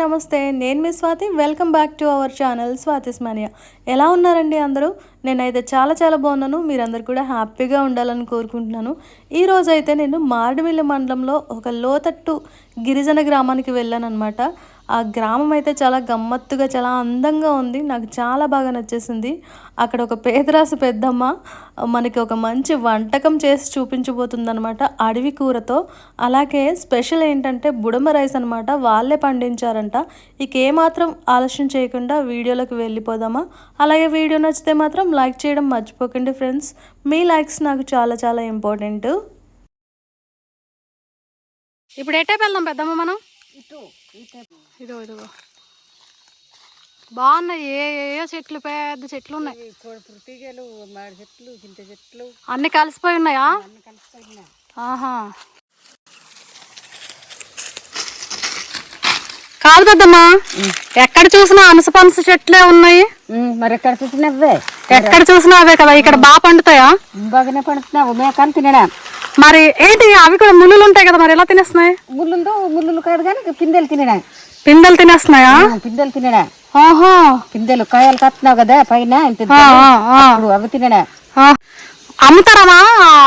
నమస్తే నేను మీ Swathi. Welcome back to our channel Swathi's mania ఎలా ఉన్నారండి అందరూ? నేనైతే చాలా చాలా బాగున్నాను. మీరందరూ కూడా హ్యాపీగా ఉండాలని కోరుకుంటున్నాను. ఈ అయితే నేను మారడుమిల్లి మండలంలో ఒక లోతట్టు గిరిజన గ్రామానికి వెళ్ళాను అనమాట ఆ గ్రామం అయితే చాలా గమ్మత్తుగా చాలా అందంగా ఉంది. నాకు చాలా బాగా నచ్చేసింది. అక్కడ ఒక పేదరాసు పెద్దమ్మ మనకి ఒక మంచి వంటకం చేసి చూపించబోతుందన్నమాట అడవి కూరతో. అలాగే స్పెషల్ ఏంటంటే బుడమ రైస్ అనమాట వాళ్ళే పండించారంట. ఇక ఏమాత్రం ఆలస్యం చేయకుండా వీడియోలోకి వెళ్ళిపోదామా? అలాగే వీడియో నచ్చితే మాత్రం లైక్ చేయడం మర్చిపోకండి ఫ్రెండ్స్. మీ లైక్స్ నాకు చాలా చాలా ఇంపార్టెంట్. ఇప్పుడు ఎటే వెళ్దాం పెద్దమ్మ మనం? ఇదో ఇదిగో. బాగున్నాయి. ఏ ఏ చెట్లు పెద్ద చెట్లు ఉన్నాయి? మాడి చెట్లు చింత చెట్లు. అన్ని కలిసిపోయి ఉన్నాయా? ఆహా. కాదు పెద్దమ్మా ఎక్కడ చూసినా అనస పనస చెట్లే ఉన్నాయి. మరి ఎక్కడ చూసినవే ఎక్కడ చూసినా అవే కదా ఇక్కడ బాగా పండుతాయా? బాగానే పడుతున్నావు. మేకని తినడా మరి ఏంటి అవి కూడా ముళ్ళులు ఉంటాయి కదా మరి ఎలా తినేస్తున్నాయి? ముళ్ళుందో ముళ్ళులు కాదు కానీ పిందెలు తినడా పిందెలు తినేస్తున్నాయా? పిందెలు తినడా ఆహా. పిందెలు కాయలు కత్తున్నావు కదా పైన ఇంత. అప్పుడు అవి తినడా. అమ్ముతారామా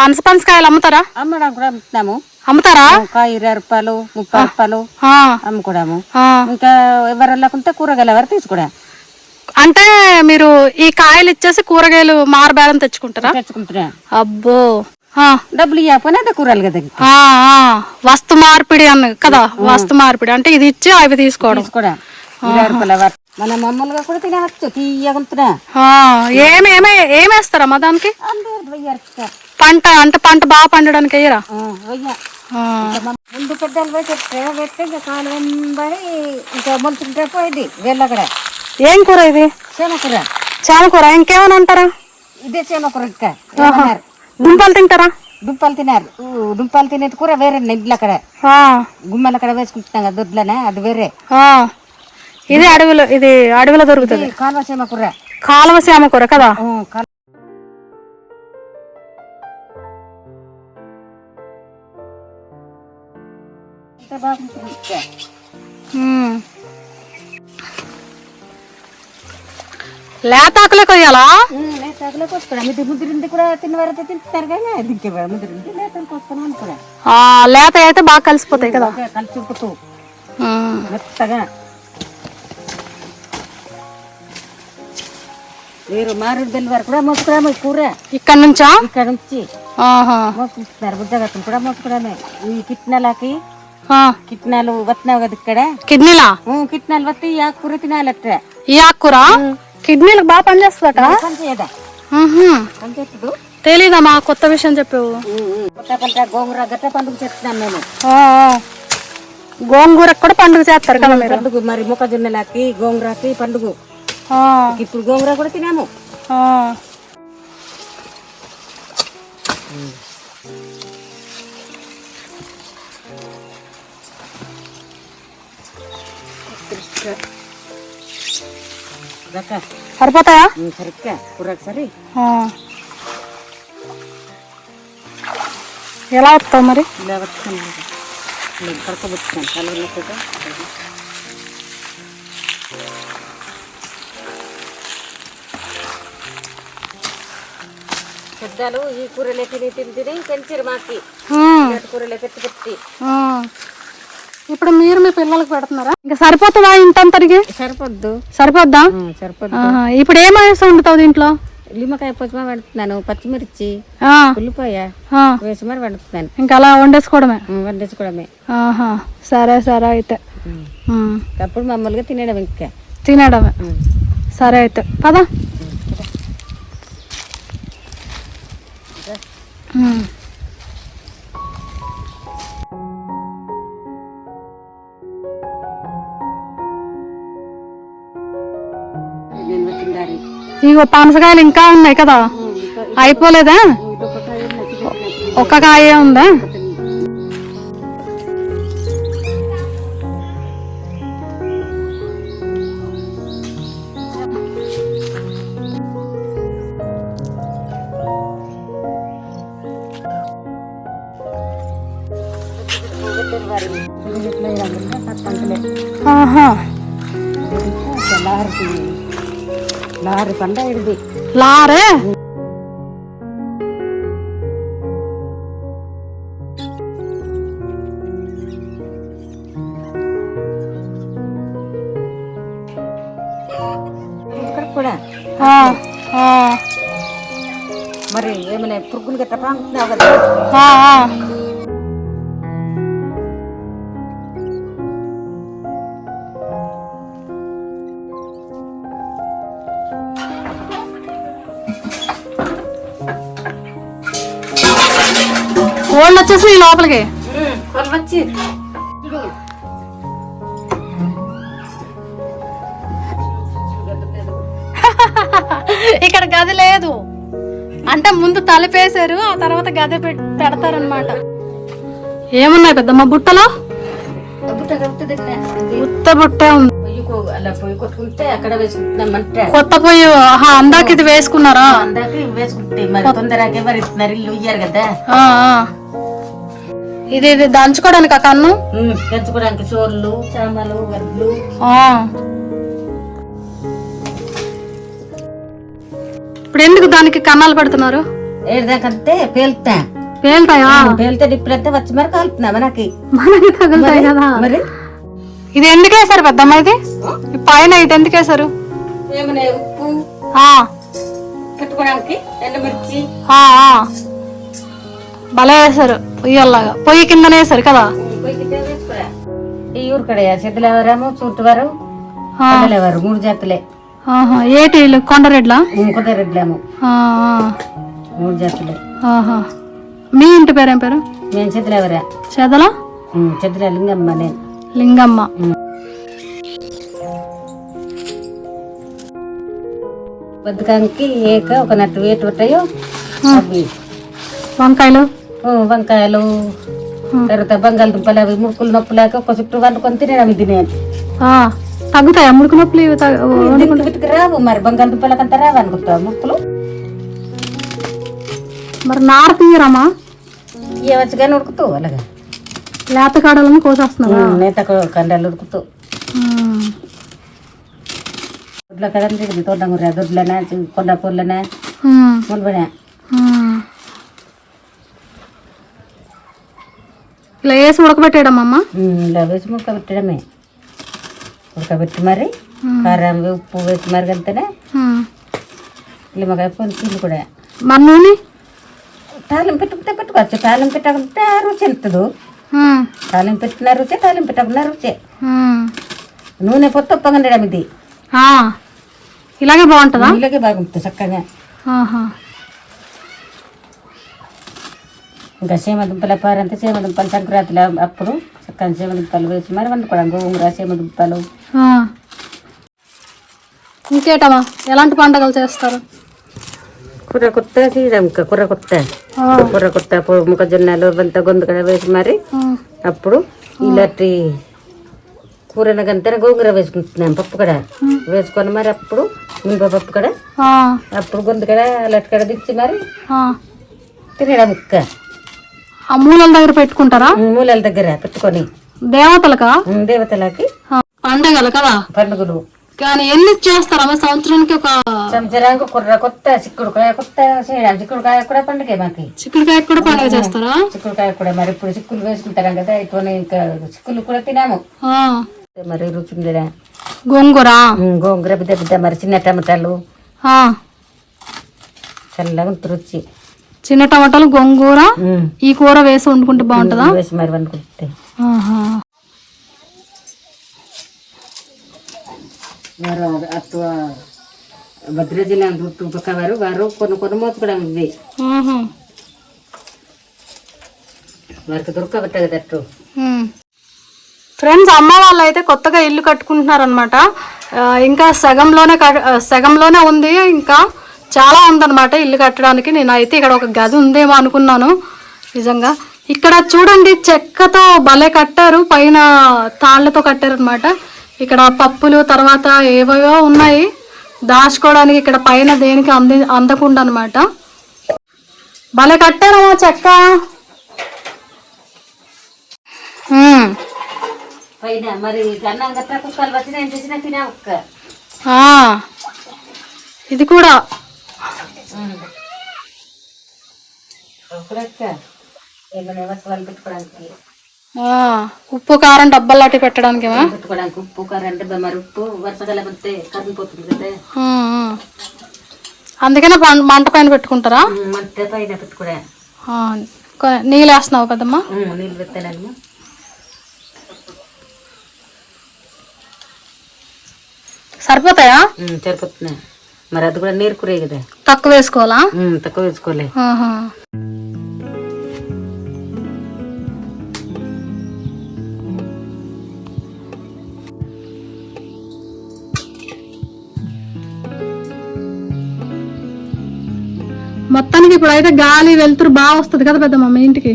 అనస పనసకాయలు అమ్ముతారా? అమ్మడానికి కూడా అమ్ముతున్నాము. అమ్ముతారా? కాయ ఇరవై రూపాయలు ముప్పై రూపాయలు అమ్ముకోవడము. ఆ. ఇంకా ఎవరు వెళ్ళకుంటే కూరగాయలు ఎవరు తీసుకురా అంటే మీరు ఈ కాయలు ఇచ్చేసి కూరగాయలు మారబేరం తెచ్చుకుంటారా? తెచ్చుకుంటున్నా. అబ్బో. డబ్బులు ఇవ్వకపోయినా అదే కూరలు కదా. వస్తు మార్పిడి అన్న కదా వస్తు మార్పిడి. అంటే ఇది ఇచ్చి అవి తీసుకోవడం. మన మామూలుగా కూడా తినవచ్చు తీయగుంటున్నా ఆ, ఏమి ఏమే ఏమేస్తారమ్మా దానికి? పంట అంటే పంట బాగా పండడానికి అయ్యరా ముందు పెద్దలు పోయి పెడితే ఇంకా కాలు వెంబడి ఇంకా మొలుచుకుంటే పోయింది వెళ్ళక్కడ. ఏం కూర ఇది? చేమకూర చామకూర ఇంకేమైనా అంటారా? ఇదే చేమకూర ఇంకా? దుంపలు తింటారా? దుంపలు తినారు దుంపలు తినేది కూర వేరే ఇంట్లో అక్కడ గుమ్మలు అక్కడ వేసుకుంటున్నాం కదా దొడ్లనే? అది వేరే. ఇది అడవిలో ఇది అడవిలో దొరుకుతుంది. ఇది కాలువ చేమకూర కాలువ శామ కూర కదా. లేతాకులే కొయ్యాలా? లేతలో కోసుకోవడం ఇది ముదిరింది కూడా తిన్న వరకు తింటారు కానీ దింకే ముదిరింది లేతలు కోసుకొని అనుకున్నా. ఆ, లేత అయితే బాగా కలిసిపోతాయి కదా. కలిసి ఉడుకుతూ ఉమ్. మెత్తగా. మీరు మారుడు బెల్లి వరకు కూడా మోసుకురాము కూర. ఇక్కడ నుంచా? ఇక్కడ నుంచి. మోసుకుంటున్నారు బుద్ధగత్తులు కూడా మోసుకురామే. ఈ కిట్నాలకి. కిట్నాలు వస్తున్నావు కదా ఇక్కడ? కిడ్నీలా? కిట్నాలు వస్తే ఈ ఆకుకూర తినాలట. ఈ ఆకుకూర? కిడ్నీలకు బాగా పనిచేస్తుందట పని చేయదా ఉహు. పని చేస్తుడు తెలీదా మా కొత్త విషయం చెప్పావు? గోంగూర గట్ట పండుగ చేస్తున్నాం మేము. గోంగూరకు కూడా పండుగ చేస్తారు కదా మీరు? పండుగ మరి మొక్కజొన్నలకి గోంగూరకి పండుగ. ఇప్పుడు గోంగూర కూడా తినాము. సరిపోతాయా? సరిగ్గా. కూరకు సరి. ఎలా వస్తావు మరి? ఇలా వచ్చాను కలవలో పెద్దలు ఈ కూరలే తిని తిని తిని పెంచారు మాకి. కూరలే పెట్టి పెట్టి. ఇప్పుడు మీరు మీ పిల్లలకు పెడుతున్నారా? సరిపోతుందా ఇంతంతరికి సరిపోద్దు. సరిపోద్దా? సరిపోద్దు. ఇప్పుడు ఏం వేసి వండుతావు దీంట్లో? నిమ్మకాయ పొచ్చి పెడుతున్నాను పచ్చిమిర్చి ఉల్లిపాయ ఆ. వేసి మరి వండుతున్నాను. ఇంకా అలా వండేసుకోవడమే? వండించుకోవడమే ఆహా సరే సరే అయితే. అప్పుడు మామూలుగా తినడం ఇంకా. తినడమే సరే అయితే. పద. ఇగో పనసకాయలు ఇంకా ఉన్నాయి కదా. అయిపోలేదా? ఒక్క కాయ ఉందా? వచ్చేసి లోపలికి. వచ్చి. ఇక్కడ గది లేదు. అంటే ముందు తలుపేశారు ఆ తర్వాత గది పెడతారన్నమాట. ఏమున్నాయి పెద్దమ్మ బుట్టలో? ఉత్త బుట్టే ఉంది. కొత్త పొయ్యి అందాక ఇది వేసుకున్నారా? తొందరగా ఇల్లు ఇయ్యారు కదా. ఇది ఇది దంచుకోవడానికి కన్ను? ఉమ్, తెచ్చుకోవడానికి చోర్లు చామలు వడ్లు. ఇప్పుడు ఎందుకు దానికి కన్నాలు పెడుతున్నారు? ఏడదాకంటే పేలుతా. పేలుతాయా? పేలితే ఇప్పుడైతే వచ్చి మరి కాలుతున్నా మనకి మనకి తగులుతాయి కదా. మరి? ఇది ఎందుకు వేసారు పెద్దమ్మ ఇది? పైన ఇది ఎందుకు వేసారు ఏమైనా ఉప్పు? పెట్టుకోవడానికి ఎండుమిర్చి. భలే వేసారు పొయ్యల్లాగా. పొయ్యి కిందనే వేసారు కదా ఈ ఊరు కడ చెద్దలెవరేమో చూటువారు ఆ, కొండలేవారు మూడు జాతులే. ఏటి కొండరెడ్ల ఇంకొక రెడ్లేము. మూడు జాతులే మీ ఇంటి పేరేం పేరు? మేము చెద్దలెవరా చెదల చెద్దల లింగమ్మ నేను లింగమ్మ. బతుకానికి ఏక ఒక నట్టు వేటు ఉంటాయో వంకాయలు? వంకాయలు తర్వాత బంగాళదుంపలు అవి ముక్కులు నొప్పులాక ఒక చుట్టూ వండుకొని ఇది నేను ఆ, తగ్గుతాయా? ముడుకు నొప్పులు రావు మరి బంగాళదుంపలకంతా రావు అనుకుంటా ముక్కులు మరి నార తీయరామా ఇవ్వచ్చు కానీ ఉడుకుతూ అలాగా? లేత కాడలను కోసేస్తున్నారా నేత కండాలు ఉడుకుతూ. దొడ్ల కదండి తోటంగుర దొడ్లనా కొండ ఉమ్. ముల్బడా ఉమ్. ఇలా వేసి ఉడకబెట్టేయడమ్మా ఇలా వేసి ఉడకబెట్టడమే. ఉడకబెట్టి మరి కారం ఉప్పు వేసి మరి అంతనే. నిమ్మకాయ పొంచి కూడా. మరి నూనె? తాలింపు పెట్టుకుంటే పెట్టుకోవచ్చు. తాలింపు పెట్టకుంటే రుచి ఉమ్. తాలింపు పెట్టిన రుచి తాలింపు పెట్టకున్న రుచి. నూనె పొత్తు ఒప్పగండడం ఇది. ఇలాగే బాగుంటుందా? ఇలాగే బాగుంటుంది చక్కగా ఆహా. ఇంకా సీమదుంపల పారంతా సీమదుంపలు సంక్రాంతిలో అప్పుడు చక్కని సీమదుంపలు వేసి మరి వండుకోవడం గోంగూర సీమదుంపలు. ఇంకేటమ్మా ఎలాంటి పండగలు చేస్తారు కూర కొత్త సీజన్ ఇంకా కూర కొత్త ఆ. కూర కొత్త మొక్కజొన్నలు అంతా గొంతుకడ వేసి మరి. అప్పుడు ఇలాంటి కూరన గంతన గోంగూర వేసుకుంటున్నాం పప్పు కడ వేసుకొని మరి అప్పుడు మినప పప్పు కడ. అప్పుడు గొంతు కడ అలాంటి కడ దిచ్చి మరి. తినడం ముక్క ఆ మూలల దగ్గర పెట్టుకుంటారా? మూలల దగ్గర పెట్టుకొని. దేవతలకా? దేవతలకి. పండగలు కదా? పండుగలు. కానీ ఎన్ని చేస్తారమ్మా? సంవత్సరానికి ఒక సంవత్సరానికి కుర్ర కొత్త చిక్కుడుకాయ కొత్త చేయడం చిక్కుడుకాయ కూడా పండుగ మాకి. చిక్కుడుకాయ కూడా పండగ చేస్తారా? చిక్కుడుకాయ కూడా మరి ఇప్పుడు చిక్కులు వేసుకుంటాం కదా ఇప్పుడు ఇంకా చిక్కులు కూడా తినాము. మరి రుచి ఉండదా గోంగూర గోంగూర బిడ్డ బిడ్డ మరి చిన్న టమాటాలు. చల్లగా రుచి. చిన్న టమాటాలు గోంగూర ఈ కూర వేసి వండుకుంటే బాగుంటుందా వేసి మరి వండుకుంటే ఆహా. వారు అటు భద్ర జిల్లా రుట్టు పక్క వారు వారు కొన్ని కొన్ని మోసుకున్నాం ఇవి ఆహా. వారికి దొరకబట్ట కదా అట్టు ఉమ్. ఫ్రెండ్స్ అమ్మ వాళ్ళు అయితే కొత్తగా ఇల్లు కట్టుకుంటున్నారు అనమాట ఇంకా సగంలోనే సగంలోనే ఉంది ఇంకా చాలా ఉందన్నమాట ఇల్లు కట్టడానికి. నేను అయితే ఇక్కడ ఒక గది ఉందేమో అనుకున్నాను. నిజంగా ఇక్కడ చూడండి చెక్కతో భలే కట్టారు. పైన తాళ్ళతో కట్టారు అనమాట ఇక్కడ పప్పులు తర్వాత ఏవేవో ఉన్నాయి. దాచుకోవడానికి ఇక్కడ పైన దేనికి అంది అందకుండా అనమాట భలే కట్టారమ్మా చెక్క? ఇది కూడా ఉప్పు కారం డబ్బాలు లాంటి పెట్టడానికేమా? పెట్టుకోవడానికి ఉప్పు కరెంట్ మరి ఉప్పు వస్తే కరిగిపోతుంది కదా. అందుకనే మంట పైన పెట్టుకుంటారా? మంట పైన కొ- నీళ్ళు వేస్తున్నావు పెద్దమ్మ నీళ్ళు పెట్టానమ్మా. సరిపోతాయా? సరిపోతున్నాయి. మరి అది కూడా నీరు కూరే కదా. తక్కువ వేసుకోవాలా? తక్కువ వేసుకోలే. మొత్తానికి ఇప్పుడు అయితే గాలి వెలుతురు బాగా వస్తుంది కదా పెద్దమ్మ మీ ఇంటికి?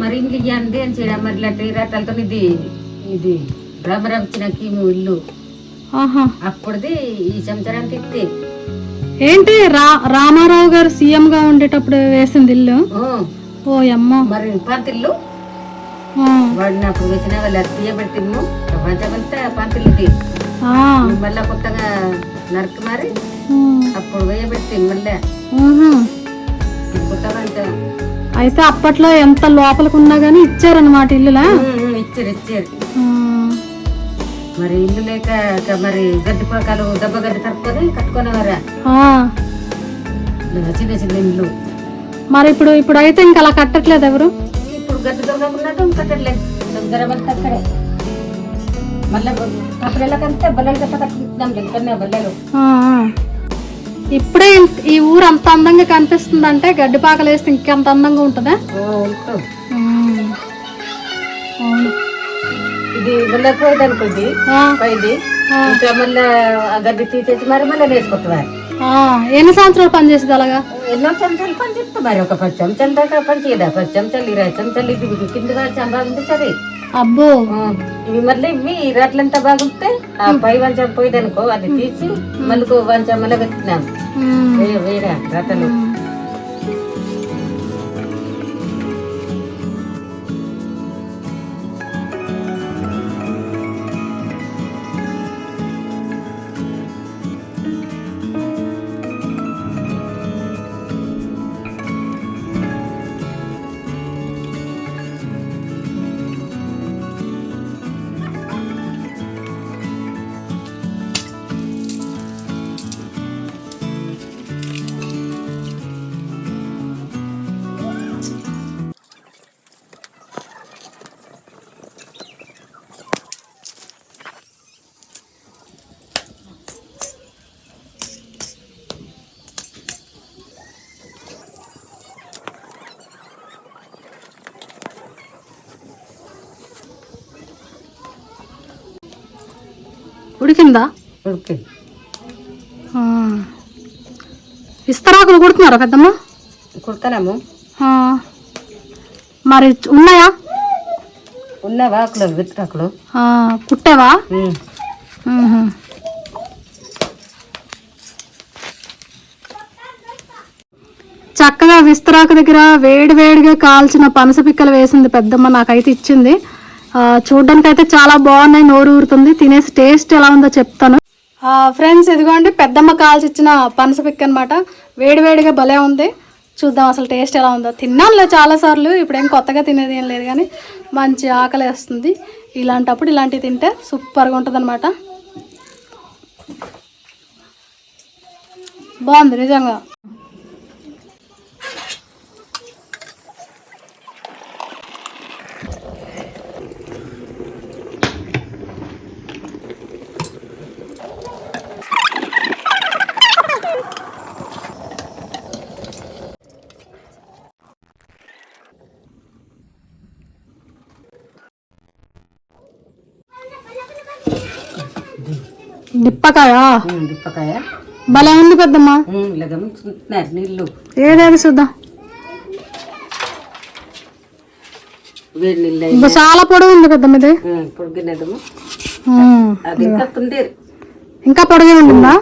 మరి ఇంట్లో ఇయ్యండి అని చేయడం మరి ఇలాంటి రకాలతో ఇది ఇది. భ్రమరచిన కీము ఇల్లు. అప్పుడుది ఈ సంవత్సరానికి ఇస్తే ఏంటి రా రామారావు గారు సీఎం గా ఉండేటప్పుడు వేసింది ఇల్లు? ఓ. అమ్మ మరి పంతిల్లు? వాడిని అప్పుడు వేసిన వాళ్ళు అది తీయబెట్టిము ప్రపంచమంతా పంతిల్లుది. మళ్ళా కొత్తగా నరికి మరి అప్పుడు వేయబెట్టి మళ్ళా. కొత్తగా అయితే అప్పట్లో ఎంత లోపలికి ఉన్నా గానీ ఇచ్చారన్నమాట ఇల్లులా? ఇచ్చారు ఇచ్చారు. మరి ఇల్లు లేక మరి గడ్డి పకాలు దెబ్బ గడ్డి కట్టుకొని కట్టుకునేవారా. చిన్న చిన్న ఇల్లు. మరి ఇప్పుడు ఇప్పుడు అయితే ఇంకా అలా కట్టట్లేదు ఎవరు? ఇప్పుడు గడ్డి దొంగ ఉన్నట్టు కట్టట్లేదు అక్కడే మళ్ళీ కప్పుడెళ్ళకంటే బల్లలు గట్ట కట్టుకుంటున్నాం లెక్కనే బల్లలు. ఇప్పుడే ఈ ఊరు అంత అందంగా కనిపిస్తుంది అంటే గడ్డి పాకలు వేస్తే ఇంకెంత అందంగా ఉంటుందా. అవును. ఇది మళ్ళీ పోయేదనుకోండి ఆ, పైది ఇంకా మళ్ళీ గడ్డి తీసేసి మరి మళ్ళీ వేసుకుంటున్నారు. ఎన్ని సంవత్సరాలు పనిచేసేది అలాగా? ఎన్నో చెంచాలు పని చెప్తా మరి ఒక పది చెంచాల దాకా పని చేయదా పది చెంచాలు ఇరవై చెంచాలు ఇది కిందగా చాలా బాగుంది చది అబ్బో. ఇవి మళ్ళీ ఇవి రాట్లంతా బాగుంటే ఆ పై వంచం పోయిందనుకో అది తీసి మళ్ళీ వంచం మళ్ళీ పెట్టినాం. వేరే రట్టలు ఉడికిందా. ఇస్తరాకులు కుడుతున్నారా పెద్దమ్మ? కుడతాము. మరి ఉన్నాయా? ఉన్న వాకులు విత్తరాకులు ఆ, కుట్టావా. చక్కగా విస్తరాకు దగ్గర వేడి వేడిగా కాల్చిన పనస పిక్కలు వేసింది పెద్దమ్మ నాకైతే ఇచ్చింది. చూడడానికి అయితే చాలా బాగున్నాయి నోరు ఊరుతుంది. తినేసి టేస్ట్ ఎలా ఉందో చెప్తాను. ఫ్రెండ్స్ ఇదిగోండి పెద్దమ్మ కాల్చి ఇచ్చిన పనస పిక్ అనమాట వేడివేడిగా భలే ఉంది. చూద్దాం అసలు టేస్ట్ ఎలా ఉందో. తిన్నానులే చాలాసార్లు ఇప్పుడేం కొత్తగా తినేది ఏం లేదు కానీ మంచి ఆకలి వేస్తుంది. ఇలాంటప్పుడు ఇలాంటివి తింటే సూపర్గా ఉంటుంది అనమాట బాగుంది నిజంగా. నిప్పకాయ? దిప్పకాయ భలే ఉంది పెద్దమ్మ. నీళ్ళు. ఏదేది చూద్దాం వేడి నీళ్ళు చాలా పొడవు ఉంది పెద్దమ్మ ఇది. పొడిగినదము. అది ఇంకా తుండేరు ఇంకా పొడగే ఉంటుందా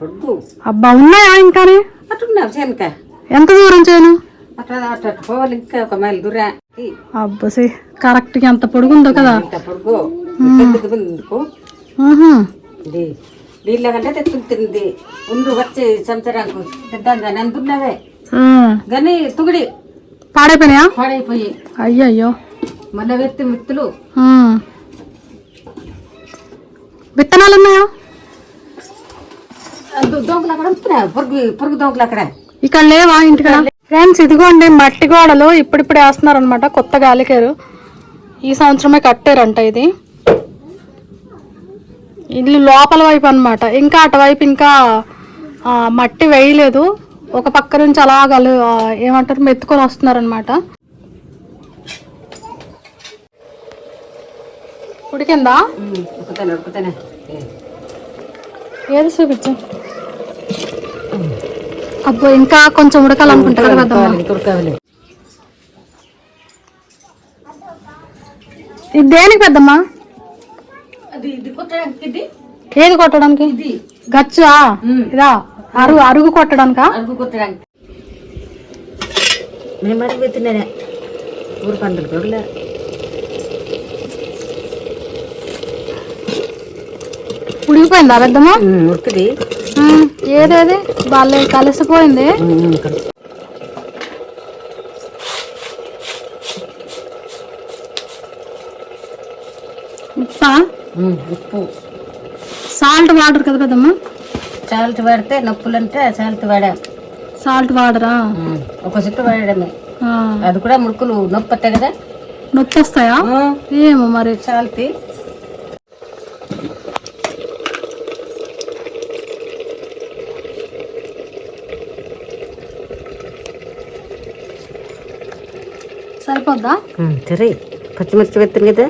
పొడుగు. అబ్బా ఉన్నాయా ఇంకా అట్టున్నావు ఎంత దూరం చేయను? పోవాలి ఇంకా ఒక మైలు దూరానికి అబ్బసి కరెక్ట్గా ఎంత పొడుగుందో కదా. పొడుగు. ఇది. నీళ్ళ కంటే తెచ్చుకుంటుంది ఉండు వచ్చి సంవత్సరానికి పెద్ద నందున్నవే ఆ. కానీ తుగిడి. పాడైపోయినాయా? పాడైపోయి. అయ్యయ్యో. మళ్ళీ వెత్తి మిత్తులు. విత్తనాలు ఉన్నాయా? దోంగలు అక్కడ ఉంటున్నాయి. పొరుగు పొరుగు దోంగలు అక్కడ. ఇక్కడ లేవా ఇంటికాడ? ఫ్రెండ్స్ ఇదిగోండి మట్టి గోడలు ఇప్పుడిప్పుడు వేస్తున్నారు అనమాట కొత్త గాలికేరు. ఈ సంవత్సరమే కట్టారంట ఇది. ఇల్లు లోపల వైపు అన్నమాట. ఇంకా అటువైపు ఇంకా మట్టి వేయలేదు. ఒక పక్క నుంచి అలా గలు ఆ, ఏమంటారు మెత్తుకొని వస్తున్నారనమాట ఉడికిందా? ఏది చూపించు. అబ్బో ఇంకా కొంచెం ఉడకాలనుకుంటా కదా ఇది దేనికి పెద్దమ్మా అది ఇది కొట్టడానికి ఇది ఏది కొట్టడానికి? గచ్చా ఇదా అరుగు అరుగు కొట్టడానికా? అడుగు కొట్టడానికి. మేము మరి వెళ్తున్నానే ఊరు పందులు కూడా ఉడికిపోయిందా పెద్దమ్మా? ఉడుకుది. ఉమ్, ఏదేది? వాళ్ళే కలిసిపోయింది. ఉప్పా. సాల్ట్ వాటర్ కదా పెద్దమ్మా? సాల్ట్ వాడితే నొప్పులు అంటే సాల్ట్ వాడా. సాల్ట్ వాడరా? ఒక చుట్టు వాడడమే. ఆ, అది కూడా ముడుకులు నొప్పి వస్తాయి కదా? నొప్పి వస్తాయా ఏమో మరి. సాల్తి సరిపోద్దా? సరే. పచ్చిమిర్చి వెత్తాను కదా?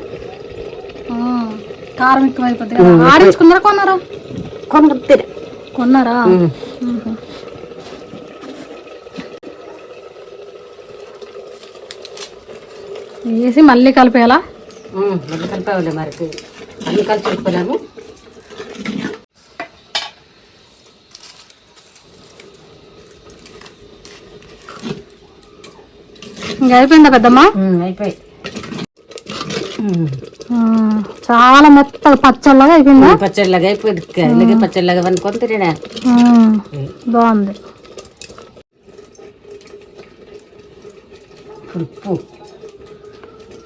కారం ఎక్కువ అయిపోద్ది కదా. ఆడించుకున్నారా కొన్నారా? కొమ్ముతారు కొన్నారా. వేసి మళ్ళీ కలిపేయాలా? మళ్ళీ కలిపావులే మరి. అన్ని కలిసి పెట్టుకున్నాము ఇంకా అయిపోయిందా పెద్దమ్మా? అయిపోయి చాలా మెత్తగా పచ్చళ్ళగా అయిపోయిందా? పచ్చడిలాగా అయిపోయింది. ఇలాగే పచ్చడిలాగా అనుకొని బాగుంది. పులుపు.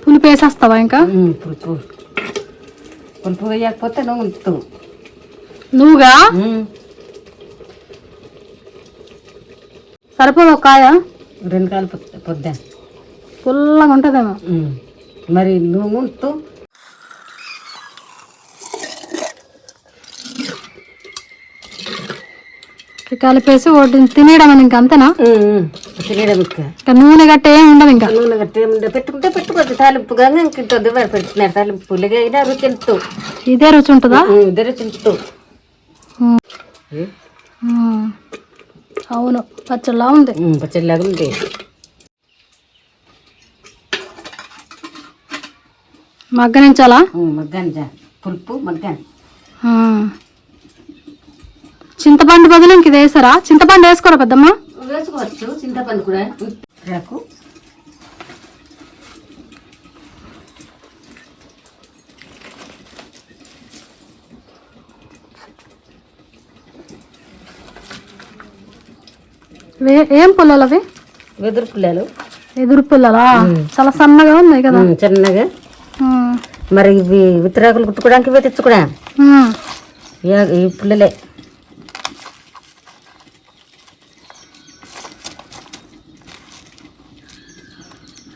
పులుపు వేసేస్తావా ఇంకా? పులుపు. పులుపు వేయకపోతే నువ్వు ఉంచు నువ్వుగా? సరిపోదు ఒక కాయ? రెండు కాలు పొద్దు పుల్లగా ఉంటుందేమో. మరి నువ్వు ఉంచు కలిపేసి వడ్డీ తినేయడం ఇంక అంతేనా? తినడం ఇంకా. ఇంకా నూనె గట్ట ఏమి ఉండదు ఇంకా? నూనె గట్టి ఏముండే పెట్టుకుంటే పెట్టుకోవచ్చు. తాలింపు ఇంకింటుంది వారు పెట్టినారు తాలింపు అయినా రుచి ఎంతో. ఇదే రుచి ఉంటుందా? చింతూ ఉమ్. ఉమ్. అవును. పచ్చళ్ళలా ఉంది. పచ్చడిలాగా ఉంది. మగ్గనించాలా? మగ్గాను జా పులుపు మగ్గాను. చింతపండు బదులు ఇంక ఇది వేసారా చింతపండు వేసుకోరా పెద్దమ్మ? వేసుకోవచ్చు చింతపండు కూడా. రాకు వే- ఏం పుల్లలు అవి? వెదురు పుల్లలు. ఎదురు పుల్లలా? చాలా సన్నగా ఉన్నాయి కదా. చిన్నగా. మరి ఇవి విత్తరాకులు కుట్టుకోవడానికి ఇవే. ఇక ఈ పుల్లలే.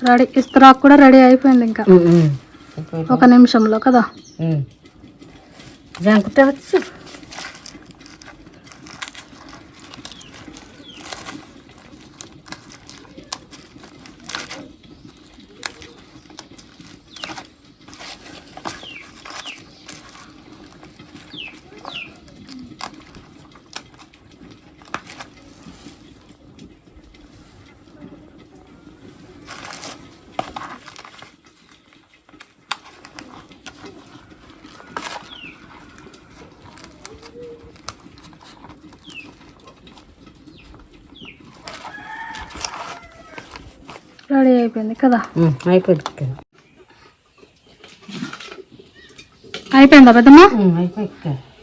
రెడీ. ఇస్తరాకు కూడా రెడీ అయిపోయింది ఇంకా. ఒక నిమిషంలో కదా? జాంకుట్టవచ్చు రెడీ అయిపోయింది. కదా? అయిపోయింది అయిపోయిందా పెద్దమ్మ?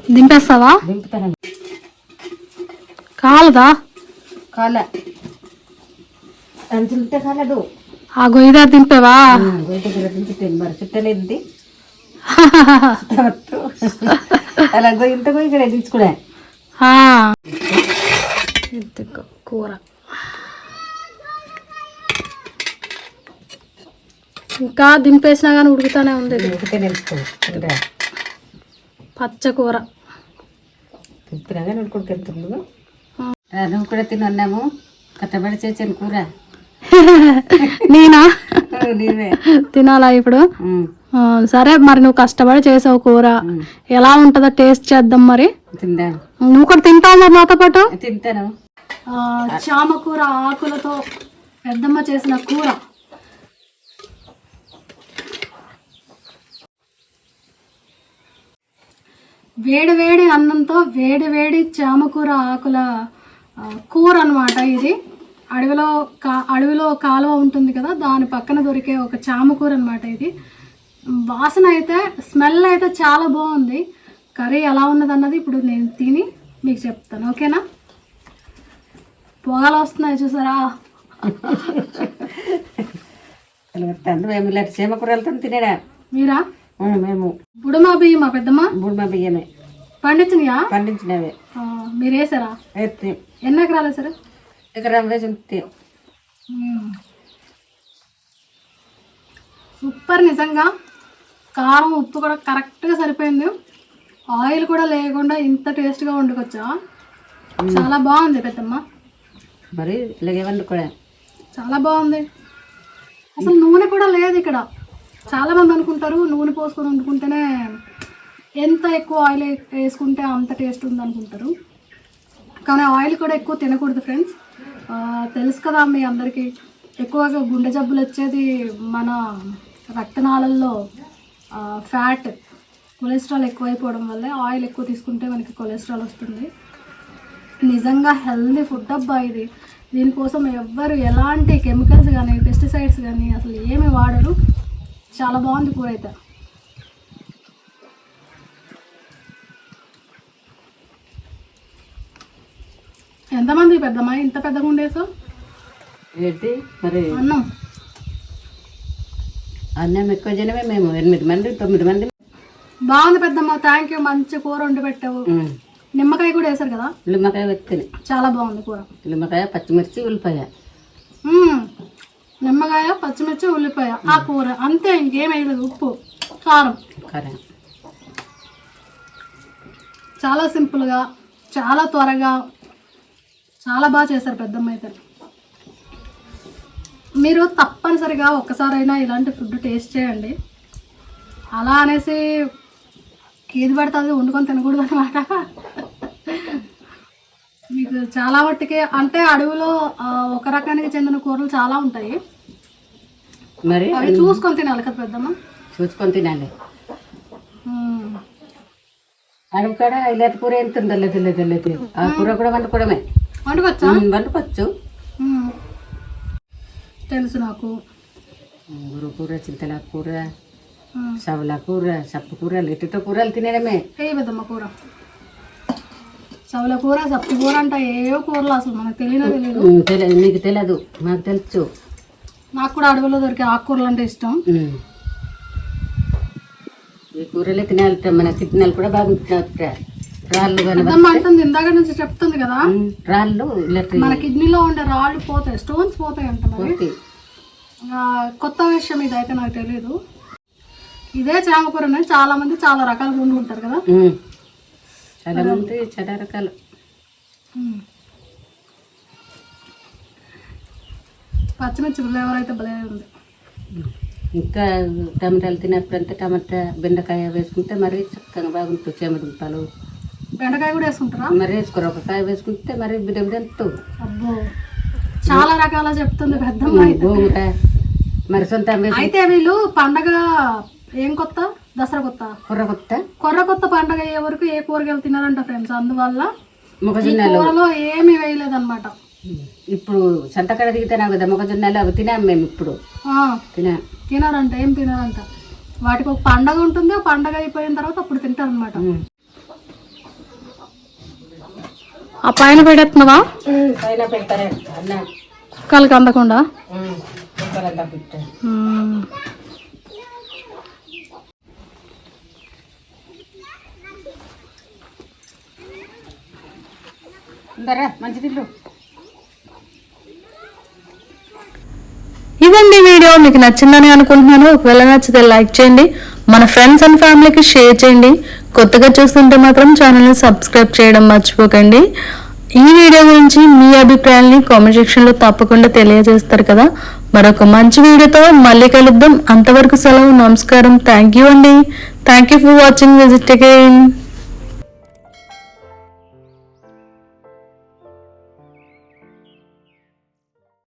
దింపేస్తావా? దింపుతాను. కాలదా? కాలే. అంచులుంటే కాలేదు. ఆ గొయ్యి దగ్గర దింపేవా? దగ్గర దింపుతాను మరి చుట్టలేదు అలా గొయ్యి ఇంత గొయ్యి ఇక్కడ దించుకునే. ఇదిగో కూర? ఇంకా దింపేసినా కానీ ఉడుకుతానే ఉంది. ఉడికితే నిలుచుకో ఇంకా పచ్చ కూర. తిప్పినా కానీ ఉడుకుడికి వెళ్తుంది నువ్వు కూడా తిన్నాము కట్టబడి చేసాను కూర. నేనా? తినాలా ఇప్పుడు? సరే మరి నువ్వు కష్టపడి చేసావు కూర. ఎలా ఉంటుందో టేస్ట్ చేద్దాం మరి. తిందాం? నువ్వు కూడా తింటావు మరి నాతో పాటు? తింటాను. చామకూర ఆకులతో పెద్దమ్మ చేసిన కూర. వేడి వేడి అన్నంతో వేడి వేడి చామకూర ఆకుల కూర అన్నమాట ఇది. అడవిలో కా అడవిలో కాలువ ఉంటుంది కదా దాని పక్కన దొరికే ఒక చామకూర అన్నమాట ఇది. వాసన అయితే స్మెల్ అయితే చాలా బాగుంది. కర్రీ ఎలా ఉన్నది అన్నది ఇప్పుడు నేను తిని మీకు చెప్తాను. ఓకేనా? పొగలు వస్తున్నాయి చూసారా? తండ్రి మేము ఇలాంటి చీమ కూరలతో తినేడా? మీరా? మేము. బుడమా బియ్యం మా పెద్దమ్మ? బుడిమ బియ్యమే. పండించినయా? పండించినవే. మీరు వేసారా? ఎత్తి ఎన్ని ఎకరాలు వేసారు? ఇక్కడ వేసి సూపర్ నిజంగా. కారం ఉప్పు కూడా కరెక్ట్గా సరిపోయింది. ఆయిల్ కూడా లేకుండా ఇంత టేస్ట్గా వండుకొచ్చా చాలా బాగుంది పెద్దమ్మ. మరి ఇలాగే వండుకోవడం చాలా బాగుంది. అసలు నూనె కూడా లేదు ఇక్కడ. చాలా మంది అనుకుంటారు నూనె పోసుకొని వండుకుంటేనే ఎంత ఎక్కువ ఆయిల్ వేసుకుంటే అంత టేస్ట్ ఉంది అనుకుంటారు. కానీ ఆయిల్ కూడా ఎక్కువ తినకూడదు ఫ్రెండ్స్. తెలుసు కదా మీ అందరికీ ఎక్కువగా గుండె జబ్బులు వచ్చేది మన రక్తనాళల్లో ఫ్యాట్ కొలెస్ట్రాల్ ఎక్కువైపోవడం వల్లే ఆయిల్ ఎక్కువ తీసుకుంటే మనకి కొలెస్ట్రాల్ వస్తుంది. నిజంగా హెల్దీ ఫుడ్ అబ్బా ఇది. దీనికోసం ఎవ్వరు ఎలాంటి కెమికల్స్ కానీ పెస్టిసైడ్స్ కానీ అసలు ఏమి వాడరు. చాలా బాగుంది కూర అయితే. ఎంతమంది పెద్దమ్మా? ఇంత పెద్దగా ఉండేసావు ఏంటి? మరి అన్నం. అన్నం ఎక్కువ జనమే మేము. ఎనిమిది మంది తొమ్మిది మంది. బాగుంది పెద్దమ్మ. థ్యాంక్ యూ మంచి కూర వండి పెట్టావు. నిమ్మకాయ కూడా వేశారు కదా? నిమ్మకాయ వెత్తిని. చాలా బాగుంది కూర. నిమ్మకాయ పచ్చిమిర్చి ఉల్లిపాయ. నిమ్మకాయ పచ్చిమిర్చి ఉల్లిపాయ. ఆ కూర. అంతే ఇంకేం వేయలేదు. ఉప్పు కారం. కరెంట్ చాలా సింపుల్గా చాలా త్వరగా చాలా బాగా చేశారు పెద్దమ్మ అయితే. మీరు తప్పనిసరిగా ఒక్కసారైనా ఇలాంటి ఫుడ్ టేస్ట్ చేయండి. అలా అనేసి ఏది పడితే అది వండుకొని తినకూడదు అనమాట మీకు చాలా మట్టుకే అంటే అడవిలో ఒక రకానికి చెందిన కూరలు చాలా ఉంటాయి. మరి అవి చూసుకొని తినాలి కదా పెద్దమ్మ? చూసుకొని తినాలి మ్మ్. అడుగు కాడ ఇలాంటి కూర ఎంత ఉందో లేదు లేదు లేదు ఆ కూర కూడా వండుకోవడమే. వండుకోవచ్చు? మ్మ్. తెలుసు నాకు. గురు కూర చింతల కూర. సవల కూర సప్పు కూర లిటితో కూరలు తినడమే. ఏ పెద్దమ్మ కూర? సవల కూర సప్పు కూర అంట ఏవో కూరలు అసలు మనకు తెలియనే తెలియదు. ఉమ్, తెల- నీకు తెలియదు మాకు తెలుసు. నాకు కూడా అడవిలో దొరికే ఆకుకూరలు అంటే ఇష్టం. ఈ కూరలే తినాలి మన తిట్టినాలు కూడా బాగుంటున్నా రాళ్ళు అంటుంది ఇందాక నుంచి చెప్తుంది కదా. రాళ్ళు మన కిడ్నీలో ఉండే రాళ్ళు పోతాయి స్టోన్స్ పోతాయి అంట మరి. కొత్త విషయం ఇదైతే నాకు తెలియదు ఇదే చామకూరని చాలా మంది చాలా రకాలుగా వండుకుంటారు కదా. ఉమ్. చాలా మంది చాలా రకాలు. పచ్చిమిర్చి ఫ్లేవర్ అయితే భలే ఉంది. ఇంకా టమాటాలు తినప్పుడంటే టమాటా బెండకాయ వేసుకుంటే మరి చక్కగా బాగుంటుంది చేమదుంపలు బెండకాయ కూడా వేసుకుంటారా? మరి వేసుకోరు ఒక కాయ వేసుకుంటే మరి బిడ్డ ఎంతో అబ్బో చాలా రకాల చెప్తుంది గోంగూర మరి సొంత అయితే వీళ్ళు పండగ ఏం కొత్త? దసరా కొత్త కూర కొత్త కొర్ర కొత్త పండగ అయ్యే వరకు ఏ కూరగాయలు తినారంట ఫ్రెండ్స్. అందువల్ల మొక్కజొన్నలు. కూరలో ఏమి వేయలేదన్నమాట. ఇప్పుడు సంతకాడ దిగుతున్నాం కదా మొక్కజొన్నలు అవి తినాం మేము ఇప్పుడు. ఆ, తినాం. తినారంట ఏం తినారంట. వాటికి ఒక పండగ ఉంటుంది ఆ పండగ అయిపోయిన తర్వాత అప్పుడు తింటారు అనమాట. ఆ పైన పెట్టేస్తున్నావా? పైన పెడతారే అన్న. కాళ్ళకి అందకుండా? ఉమ్. కుక్కలంతా. అందరా మంచి ఇదండి వీడియో. మీకు నచ్చిందని అనుకుంటున్నాను. ఒకవేళ నచ్చితే లైక్ చేయండి. మన ఫ్రెండ్స్ అండ్ ఫ్యామిలీకి షేర్ చేయండి. కొత్తగా చూస్తుంటే మాత్రం ఛానల్ని సబ్స్క్రైబ్ చేయడం మర్చిపోకండి. ఈ వీడియో గురించి మీ అభిప్రాయాల్ని కామెంట్ సెక్షన్లో తప్పకుండా తెలియజేస్తారు కదా. మరొక మంచి వీడియోతో మళ్ళీ కలుద్దాం. అంతవరకు సెలవు నమస్కారం. థ్యాంక్ యూ అండి. Thank you for watching visit again